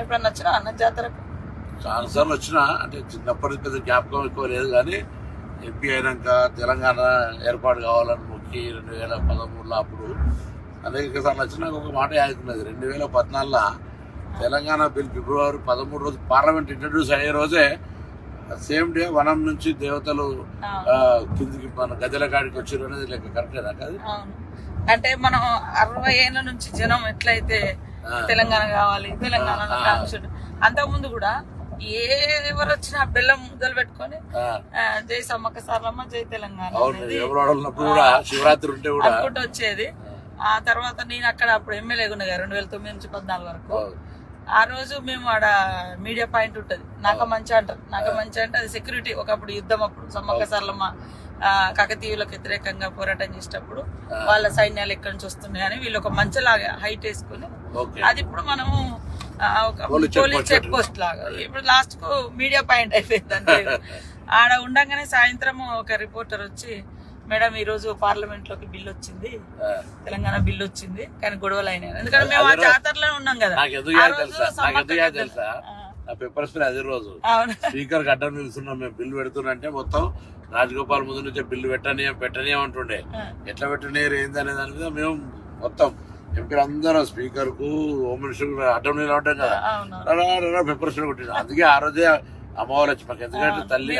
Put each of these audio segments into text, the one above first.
ఎప్పుడన్నా వచ్చినా అన్న జాతరకు? చాలాసార్లు వచ్చిన అంటే చిన్నప్పటి పెద్ద జ్ఞాపకం ఎక్కువ లేదు కానీ ఎంపీ అయినాక తెలంగాణ ఏర్పాటు కావాలని మొక్కి రెండు వేల పదమూడులో అప్పుడు అనేక సార్లు వచ్చినా ఒక మాట యాదుకున్నది రెండు వేల పద్నాలుగులో తెలంగాణ బిల్ ఫిబ్రవరి పదమూడు రోజు పార్లమెంట్ ఇంట్రడ్యూస్ అయ్యే రోజే సేమ్ డే వనం నుంచి దేవతలు కిందికి మన గదిల కాడికి వచ్చారు అనేది లెక్క కరెక్టేనా కాదు? అంటే మనం అరవై ఏళ్ళ నుంచి జనం ఎట్లయితే. తెలంగాణ కావాలి తెలంగాణ ఆ, ఆ. కాన్స్టిట్యూషన్ అంతకుముందు కూడా ఏ ఎవరు వచ్చినా బెల్లం ముద్దలు పెట్టుకొని జై సమ్మక్క సారలమ్మ జై తెలంగాణ శివరాత్రి ఉంటే కూడా వచ్చేది. ఆ. తర్వాత నేను అక్కడ అప్పుడు ఎమ్మెల్యేగా ఉన్నగా రెండు వేల తొమ్మిది నుంచి పద్నాలుగు వరకు. ఆ రోజు మేము ఆడ మీడియా పాయింట్ ఉంటది. నాక మంచి అంటారు. నాక మంచి అంటే అది సెక్యూరిటీ ఒకప్పుడు యుద్ధం అప్పుడు. సమ్మక్క సారలమ్మ కాకతీయులకు వ్యతిరేకంగా పోరాటం చేసేటప్పుడు వాళ్ళ సైన్యాలు ఎక్కడి నుంచి వస్తున్నాయి అని వీళ్ళు ఒక మంచలాగా హైట్ వేసుకుని అది ఇప్పుడు మనము ఒక పోలీస్ చెక్ పోస్ట్ లాగా. ఇప్పుడు లాస్ట్కు మీడియా పాయింట్ అయిపోయింది అంతే ఆడ ఉండగానే సాయంత్రం ఒక రిపోర్టర్ వచ్చి మేడం ఈ రోజు పార్లమెంట్లోకి బిల్ వచ్చింది. తెలంగాణ బిల్ వచ్చింది. కానీ గొడవలు అయినాయి. ఎందుకంటే మేము ఆ జాతరలో ఉన్నాం కదా. తెలుసా? నాకు సమ్మక్క ఎందుకు యాद గద్దెలు. తెలుసా? ఆ, నా పేపర్ స్ప్రే అదే రోజు. స్పీకర్ అడ్డం నిలుస్తున్నాం మేము బిల్లు పెడుతున్నంటే మొత్తం రాజగోపాల్ ముందు నుంచే బిల్లు పెట్టని పెట్టని అంటుండే ఎట్లా పెట్టనీరు ఏంది అనే దాని మీద మేము మొత్తం ఎంపీలు అందరూ స్పీకర్కు హోమ్ మినిస్టర్ అడ్డం నిలబడ్డాం కదా. స్ప్రే కొట్టింది అందుకే ఆ రోజే అమ్మవారు వచ్చి మాకు ఎందుకంటే తల్లి?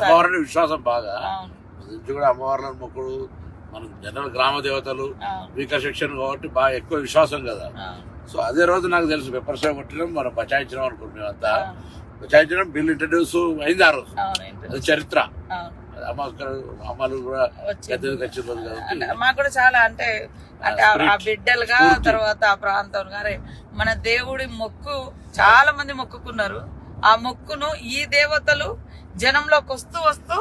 అమ్మవారిని విశ్వాసం బాగా. నుంచి కూడా అమ్మవార్లను మొక్కుడు మన జనరల్ గ్రామ దేవతలు వీకర్ సెక్షన్ కాబట్టి బాగా ఎక్కువ విశ్వాసం కదా. సో అదే రోజు నాకు తెలుసు పెప్పర్ స్ప్రే కొట్టడం మనం బచాయించడం అనుకుంటున్నాం మేమంతా బచాయించడం బిల్ ఇంట్రడ్యూస్ అయింది ఆ రోజు? అది చరిత్ర. అమ్మలు కూడా మాకు కూడా చాలా అంటే అంటే ఆ- బిడ్డలుగా. తర్వాత ఆ ప్రాంతం గారే మన దేవుడి మొక్కు చాలా మంది మొక్కుకున్నారు. ఆ మొక్కును ఈ దేవతలు జనంలోకి వస్తూ వస్తూ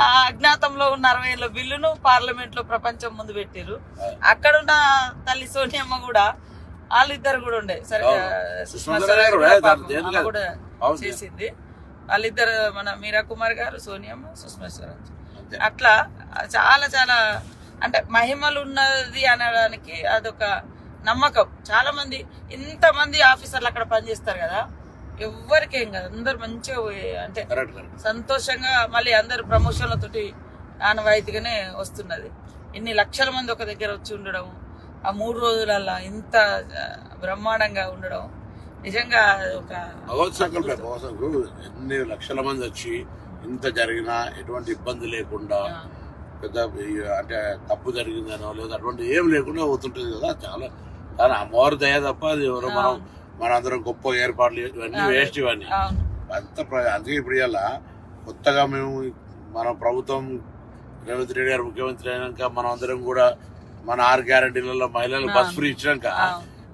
ఆ అజ్ఞాతంలో ఉన్న అరవై ఏళ్ళ బిల్లును పార్లమెంట్లో ప్రపంచం ముందు పెట్టారు అక్కడున్న తల్లి సోనియమ్మ కూడా వాళ్ళిద్దరు కూడా ఉండే. సరే. సుష్మా స్వరాజ్ కూడా చేసింది. వాళ్ళిద్దరు మన మీరా కుమార్ గారు సోనియమ్మ సుష్మా స్వరాజ్. అట్లా చాలా చాలా అంటే మహిమలు ఉన్నది అనడానికి అదొక నమ్మకం. చాలా మంది ఇంతమంది ఆఫీసర్లు అక్కడ పనిచేస్తారు కదా. ఎవ్వరికేం కదా. అందరు మంచిగా అంటే సంతోషంగా మళ్ళీ అందరు ప్రమోషన్లతోటి ఆనవాయితీగానే వస్తున్నది. ఇన్ని లక్షల మంది ఒక దగ్గర వచ్చి ఉండడం ఆ మూడు రోజులల్లా ఇంత బ్రహ్మాండంగా ఉండడం నిజంగా ఒక ఎన్ని లక్షల మంది వచ్చి ఇంత జరిగినా ఎటువంటి ఇబ్బంది లేకుండా పెద్ద అంటే తప్పు జరిగిందనో లేదా అటువంటి ఏం లేకుండా పోతుంటది కదా. చాలా చాలా అమ్మవారి దయ తప్ప అది ఎవరో మనం మనందరం గొప్ప ఏర్పాట్లు ఇవన్నీ వేస్ట్ ఇవన్నీ. అంత అందుకే ఇప్పుడు ఇలా కొత్తగా మేము మన ప్రభుత్వం రేవంత్ రెడ్డి గారు ముఖ్యమంత్రి అయినాక మనం అందరం కూడా మన ఆరు గ్యారంటీలలో మహిళలకు బస్ ఫ్రీ ఇచ్చినాక.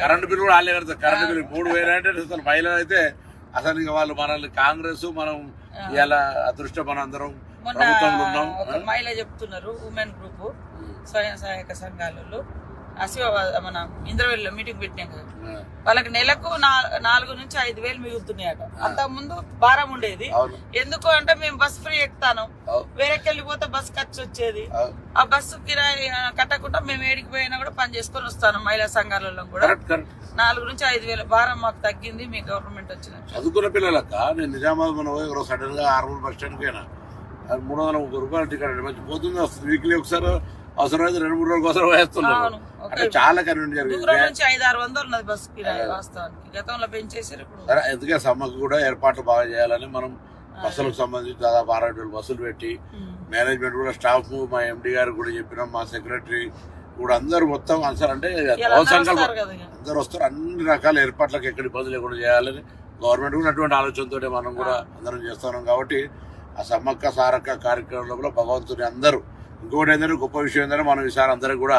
కరెంటు బిల్లు కూడా వాళ్ళే కడతారు కరెంటు బిల్లు మూడు వేలు అంటే అసలు మహిళలు అయితే అసలు ఇక వాళ్ళు మనల్ని కాంగ్రెస్ మనం ఇలా అదృష్టం మన అందరం ప్రభుత్వంలో ఉన్నాం. మహిళ చెప్తున్నారు ఉమెన్ గ్రూప్ స్వయం సహాయక సంఘాలలో. ఆశీర్వాద మన ఇంద్రవెల్లిలో మీటింగ్ పెట్టినాం కదా. వాళ్ళకి నెలకు నాలుగు నుంచి ఐదు వేలు మిగులుతున్నాయట. అంతకు ముందు భారం ఉండేది. ఎందుకు అంటే మేము బస్ ఫ్రీ ఎక్కుతాను. వేరేకి వెళ్ళిపోతే బస్ ఖర్చు వచ్చేది. ఆ బస్సు కిరాయి కట్టకుండా మేము ఏడికి పోయినా కూడా పని చేసుకొని వస్తాను మహిళా సంఘాలలో కూడా. నాలుగు నుంచి ఐదు వేల. భారం మాకు తగ్గింది మీ గవర్నమెంట్ వచ్చిన చదువుకున్న పిల్లలక్క నేను నిజామాబాద్ మన సడన్గా ఆరు బస్ స్టాండ్ పోయినా. మూడు వందల ముప్పై రూపాయలు టికెట్ మంచి పోతుంది వస్తుంది. వీక్లీ ఒకసారి అవసరమైతే రెండు మూడు రోజుల కోసం అంటే చాలా కన్వీనియంట్ జరిగింది. దూరం నుంచి ఐదు ఆరు వందలు ఉన్నది బస్ కిరాయి వాస్తవానికి. గతంలో పెంచేసారు ఇప్పుడు. సరే ఎందుకే సమ్మకు కూడా ఏర్పాట్లు బాగా చేయాలని మనం బస్సులకు సంబంధించి దాదాపు అరవై వేలు బస్సులు పెట్టి. మేనేజ్మెంట్ కూడా స్టాఫ్ మా ఎండి గారు కూడా చెప్పినాం మా సెక్రటరీ కూడా అందరూ మొత్తం అసలు అంటే సంకల్పం. అందరూ వస్తారు. అన్ని రకాల ఏర్పాట్లకు ఎక్కడ ఇబ్బంది లేకుండా చేయాలని గవర్నమెంట్ కూడా అటువంటి ఆలోచనతో మనం కూడా అందరం చేస్తున్నాం కాబట్టి ఆ సమ్మక్క సారక్క కార్యక్రమంలో కూడా భగవంతుని అందరూ. ఇంకొకటి ఏంటంటే గొప్ప విషయం ఏంటంటే మనం ఈసారి అందరం కూడా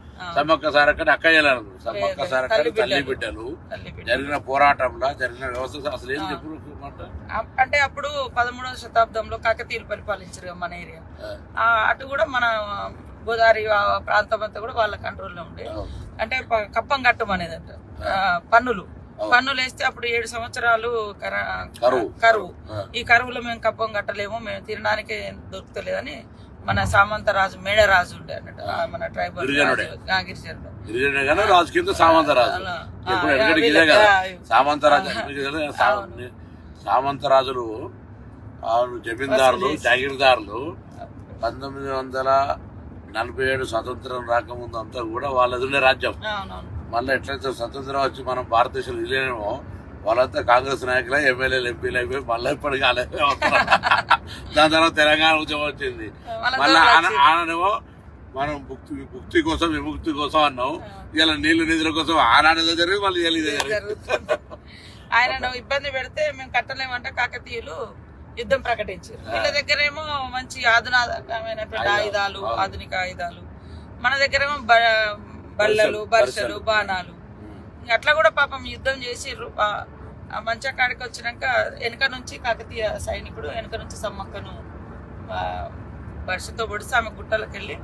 సమ్మక్క సారక్క అక్కయ్యలు సమ్మక్క సారక్క తల్లి బిడ్డలు. జరిగిన పోరాటంలో జరిగిన వ్యవస్థ అసలు ఏం చెప్పు అంటే అప్పుడు పదమూడవ శతాబ్దంలో కాకతీయులు పరిపాలించారు మన ఏరియా. అటు కూడా మన గోదావరి ప్రాంతం అంతా కూడా వాళ్ళ కంట్రోల్లో ఉండే. అంటే కప్పం కట్టం అనేది అంట పన్నులు. పన్నులు వేస్తే అప్పుడు ఏడు సంవత్సరాలు కర- కరువు. ఈ కరువులో మేము కప్పం కట్టలేము మేము తినడానికి దొరుకుతలేదని మన సామంతరాజు మేడరాజు ఉండే అన్నట్టు ఆ, మన ట్రైబల్ గిరిజనుడే. రాజు. రాజు కింద సామంతరాజు. వీళ్ళ- సామంతరాజు సామంతరాజులు వాళ్ళు జమీందారులు జాగీర్దారులు పంతొమ్మిది వందల నలభై ఏడు స్వతంత్రం రాకముందు అంతా కూడా వాళ్ళది ఉండే రాజ్యం మళ్ళీ ఎట్లయితే స్వతంత్రం వచ్చి మనం భారతదేశంలో ఇల్లేనేమో వాళ్ళంతా కాంగ్రెస్ నాయకులే ఎమ్మెల్యేలు ఎంపీలు అయిపోయి మళ్ళీ అలాగే అవుతున్నారు. దాని తర్వాత తెలంగాణ ఉద్యమం వచ్చింది. మళ్ళీ ఆననేమో మనం ముక్తి ముక్తి కోసం విముక్తి కోసం అన్నాం ఇలా నీళ్ళు నిధుల కోసం ఆనాడేదో జరిగింది మళ్ళీ ఇదే జరిగింది. ఆయనను ఇబ్బంది పెడితే మేము కట్టలేమంటే కాకతీయులు యుద్ధం ప్రకటించారు. వీళ్ళ దగ్గరేమో మంచి ఆధునాతకమైనటువంటి ఆయుధాలు. ఆధునిక ఆయుధాలు. మన దగ్గరేమో బ- బల్లలు బర్షలు బాణాలు. అట్లా కూడా పాపం యుద్ధం చేసిర్రు. మంచా కాడికి వచ్చినాక వెనక నుంచి కాకతీయ సైనికుడు వెనక నుంచి సమ్మక్కను ఆ, బర్షతో పొడిచి ఆమె గుట్టలకు వెళ్ళి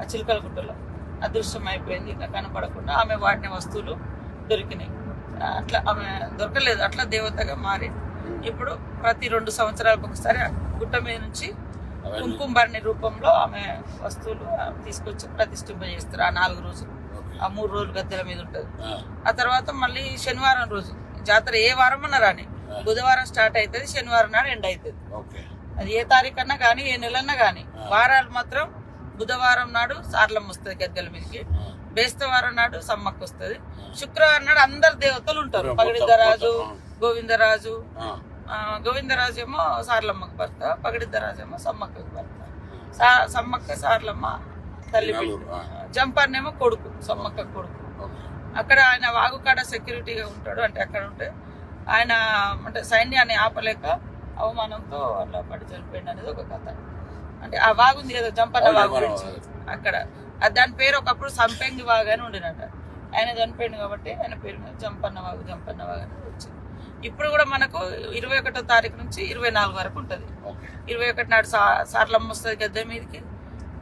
ఆ చిలుకల గుట్టలో అదృశ్యం అయిపోయింది ఇంకా కనపడకుండా ఆమె వాడిన వస్తువులు దొరికినాయి. అట్లా ఆమె దొరకలేదు. అట్లా దేవతగా మారి ఇప్పుడు ప్రతి రెండు సంవత్సరాలకు ఒకసారి ఆ గుట్ట మీద నుంచి కుంకుమ భరణి రూపంలో ఆమె వస్తువులు తీసుకొచ్చి ప్రతిష్ఠింప చేస్తారు ఆ నాలుగు రోజులు. ఆ మూడు రోజులు గద్దెల మీద ఉంటుంది. ఆ, తర్వాత మళ్ళీ శనివారం రోజు. జాతర ఏ వారం అన్నా రాని. బుధవారం స్టార్ట్ అవుతుంది శనివారం నాడు ఎండ్ అవుతుంది అది ఏ తారీఖు అన్నా కానీ ఏ నెలన్నా కానీ వారాలు మాత్రం బుధవారం నాడు సార్లం వస్తుంది గద్దెల మీదకి. బేస్తవారం నాడు సమ్మక్క వస్తుంది. శుక్రవారం నాడు అందరు దేవతలు ఉంటారు. పగడిద్దరాజు గోవిందరాజు. గోవిందరాజు ఏమో సార్లమ్మకు భర్త పగడిద్దరాజు ఏమో సమ్మక్కకు భర్త. సమ్మక్క సార్లమ్మ తల్లి. జంపన్నేమో కొడుకు సమ్మక్క కొడుకు. అక్కడ ఆయన వాగుకాడ సెక్యూరిటీగా ఉంటాడు అంటే అక్కడ ఉంటే ఆయన అంటే సైన్యాన్ని ఆపలేక అవమానంతో అట్లా పడి చనిపోయింది అనేది ఒక కథ. అంటే ఆ వాగు ఉంది కదా జంపన్న అవును, వాగు గురించి. వాగు. అక్కడ. దాని పేరు ఒకప్పుడు సంపెంగి వాగు అని ఉండినట ఆయన చనిపోయింది కాబట్టి ఆయన పేరు మీద జంపన్న వాగు జంపన్న వాగు అని వచ్చింది. ఇప్పుడు కూడా మనకు ఇరవై ఒకటో తారీఖు నుంచి ఇరవై నాలుగు వరకు ఉంటుంది. ఇరవై ఒకటి నాడు సార్లమ్మ వస్తుంది గద్దె మీదకి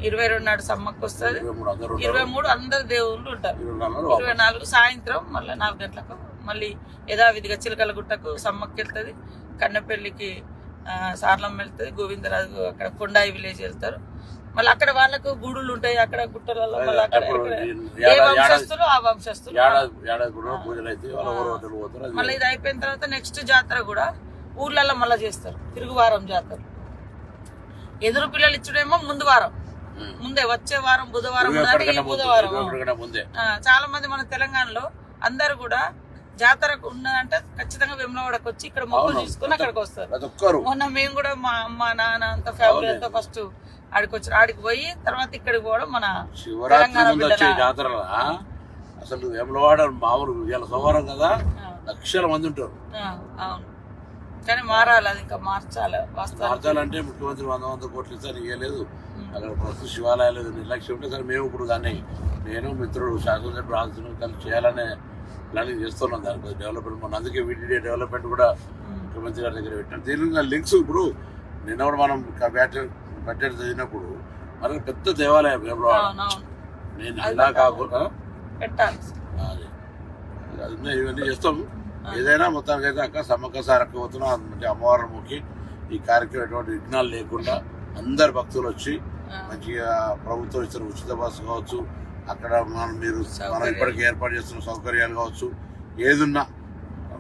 ఇరవై రెండు నాడు సమ్మక్క వస్తుంది ఇరవై మూడు అందరూ దేవుళ్ళు ఉంటారు. ఇరవై నాలుగు సాయంత్రం మళ్ళీ నాలుగు గంటలకు మళ్ళీ యథావిధిగా చిలకల గుట్టకు సమ్మక్కి వెళ్తుంది కన్నెపల్లికి ఆ, సార్లమ్మ వెళ్తుంది గోవిందరాజు అక్కడ కొండాయి విలేజ్ వెళ్తారు. మళ్ళీ అక్కడ వాళ్ళకు గూడులు ఉంటాయి అక్కడ గుట్టలలో మళ్ళీ అక్కడ ఏ వంశస్థులు ఆ వంశస్థులు. మళ్ళీ ఇది అయిపోయిన తర్వాత నెక్స్ట్ జాతర కూడా ఊర్లలో మళ్ళీ చేస్తారు తిరుగువారం జాతర. ఎదురు పిల్లలు ఇచ్చుడేమో ముందు వారం. ముందే వచ్చే వారం బుధవారం బుధవారం. చాలా మంది మన తెలంగాణలో అందరు కూడా జాతరకు ఉన్నదంటే ఖచ్చితంగా వెమ్లవాడకు వచ్చి ఇక్కడ మొక్కులు. తీసుకుని అక్కడికి వస్తారు. మొన్న మేము కూడా మా అమ్మ నాన్న అంత ఫ్యామిలీ అంతా ఫస్ట్ ఆడికి వచ్చి ఆడికి పోయి తర్వాత ఇక్కడికి పోవడం మన జాతరల? అసలు వేములవాడ మామూలు ఇవాళ సోమవారం కదా? లక్షల మంది ఉంటారు. అవును. కానీ మారాలి అది ఇంకా మార్చాలి మార్చాలంటే ముఖ్యమంత్రి వంద వంద కోట్లు ఇస్తారు ఇవ్వలేదు అక్కడ ప్రస్తుత శివాలయాలు నిర్లక్ష్యం ఉంటే సరే మేము ఇప్పుడు దాన్ని నేను మిత్రుడు శాసనసభ్యుడు రాజును కలిసి చేయాలనే ప్లానింగ్ చేస్తున్నాం దాని మీద డెవలప్మెంట్ మొన్న అందుకే వీటిడి డెవలప్మెంట్ కూడా ముఖ్యమంత్రి గారి దగ్గర పెట్టాం. దీని లింక్స్ ఇప్పుడు నిన్న కూడా మనం బడ్జెట్ బడ్జెట్ చదివినప్పుడు మనకి పెద్ద దేవాలయం నేను ఇలా కాకుండా అది. ఇవన్నీ చేస్తాం. ఏదైనా మొత్తానికి అయితే అక్క సమ్మక్క సారక్క పోతున్నాం అంటే అమ్మవారిని మొక్కి ఈ కార్యక్రమం ఎటువంటి విఘ్నాలు లేకుండా అందరు భక్తులు వచ్చి. మంచిగా ప్రభుత్వం ఇచ్చిన ఉచిత బస్సు కావచ్చు అక్కడ మనం మీరు మనం. ఇప్పటికి ఏర్పాటు చేస్తున్న సౌకర్యాలు కావచ్చు ఏదున్నా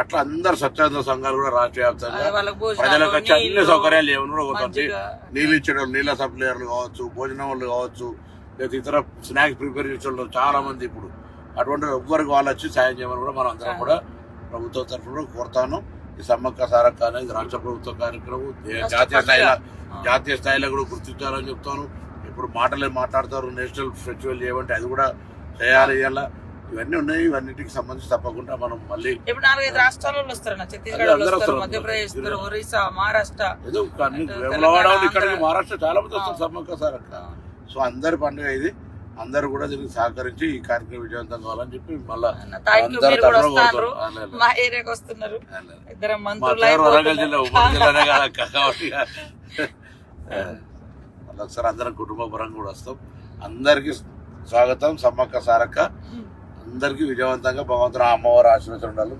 అట్లా అందరు స్వచ్ఛంద సంఘాలు కూడా రాష్ట్ర వ్యాప్తంగా ప్రజలకు వచ్చి అన్ని సౌకర్యాలు ఏమని కూడా పోతుంది. నీళ్ళు ఇచ్చడం నీళ్ళ సప్లైయర్లు కావచ్చు భోజనం వాళ్ళు కావచ్చు లేదా ఇతర స్నాక్స్ ప్రిపేర్ చేసే చాలా మంది ఇప్పుడు. అటువంటి ఎవ్వరికి వాళ్ళు వచ్చి సాయం చేయమని కూడా మనం అందరం కూడా ప్రభుత్వం తరఫున కోరుతాను. ఈ సమ్మక్క సారక్క అనేది రాష్ట్ర ప్రభుత్వ కార్యక్రమం. జాతీయ స్థాయిలో. జాతీయ స్థాయిలో కూడా గుర్తించాలని చెప్తాను. ఇప్పుడు మాటలే మాట్లాడతారు. నేషనల్ ఫెస్టివల్ చేయమంటే అది కూడా చేయాలి ఇవాళ ఇవన్నీ ఉన్నాయి ఇవన్నిటికి సంబంధించి తప్పకుండా మనం మళ్ళీ ఇప్పుడు నాలుగైదు రాష్ట్రాల వాళ్ళు వస్తారు ఛత్తీస్గఢ్. మధ్యప్రదేశ్ ఒరిస్సా మహారాష్ట్ర ఏదో వేములవాడ ఇక్కడికి. మహారాష్ట్ర చాలా మంది వస్తారు సమ్మక్క సారక్క. సో అందరి పండుగ ఇది. అందరూ కూడా దీనికి సహకరించి ఈ కార్యక్రమం విజయవంతం కావాలని చెప్పి మళ్ళా వరంగల్ జిల్లా ఉమ్మడి. జిల్లానే కదా కాబట్టి మళ్ళీ ఒకసారి అందరం కుటుంబ పరంగా కూడా వస్తాం. అందరికి స్వాగతం సమ్మక్క సారక్క. అందరికీ విజయవంతంగా భగవంతుడు అమ్మవారు అమ్మవారి కోరుకుంటున్నాను ఉండాలని